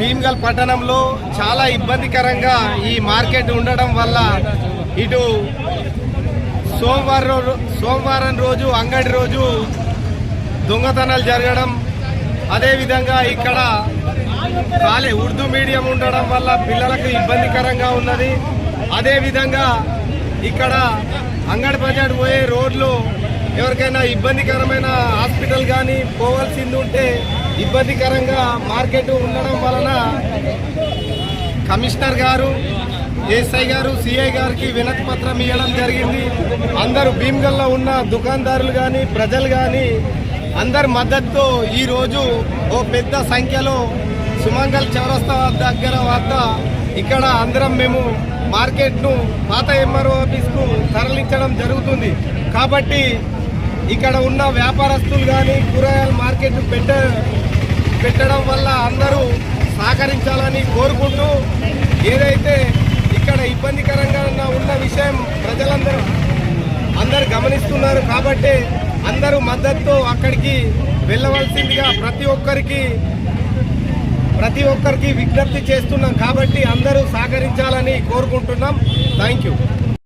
భీమ్గల్ పట్టణంలో చాలా ఇబ్బందికరంగా ఈ మార్కెట్ ఉండడం వల్ల ఇటు సోమవారం సోమవారం రోజు అంగడి రోజు దొంగతనాలు జరగడం అదేవిధంగా ఇక్కడ కాలే ఉర్దూ మీడియం ఉండడం వల్ల పిల్లలకు ఇబ్బందికరంగా ఉన్నది. అదేవిధంగా ఇక్కడ అంగడి బజార్ పోయే రోడ్లు ఎవరికైనా ఇబ్బందికరమైన హాస్పిటల్ కానీ పోవాల్సింది ఉంటే ఇబ్బందికరంగా మార్కెట్ ఉండడం వలన కమిషనర్ గారు ఎస్ఐ గారు సిఐ గారికి వినతి పత్రం ఇవ్వడం జరిగింది. అందరూ భీమ్గల్లో ఉన్న దుకాణదారులు కానీ ప్రజలు కానీ అందరి మద్దతుతో ఈరోజు ఓ పెద్ద సంఖ్యలో సుమంగల్ చౌరస్తా దగ్గర వద్ద ఇక్కడ అందరం మేము మార్కెట్ను పాత ఎంఆర్ఓ ఆఫీస్కు తరలించడం జరుగుతుంది. కాబట్టి ఇక్కడ ఉన్న వ్యాపారస్తులు కానీ కూరగాయల మార్కెట్ పెట్ట పెట్టడం వల్ల అందరూ సహకరించాలని కోరుకుంటూ ఏదైతే ఇక్కడ ఇబ్బందికరంగా ఉన్న- ఉన్న విషయం ప్రజలందరూ అందరు గమనిస్తున్నారు కాబట్టి అందరూ మద్దతుతో అక్కడికి వెళ్ళవలసిందిగా ప్రతి ఒక్కరికి ప్రతి ఒక్కరికి విజ్ఞప్తి చేస్తున్నాం కాబట్టి అందరూ సహకరించాలని కోరుకుంటున్నాం. Thank you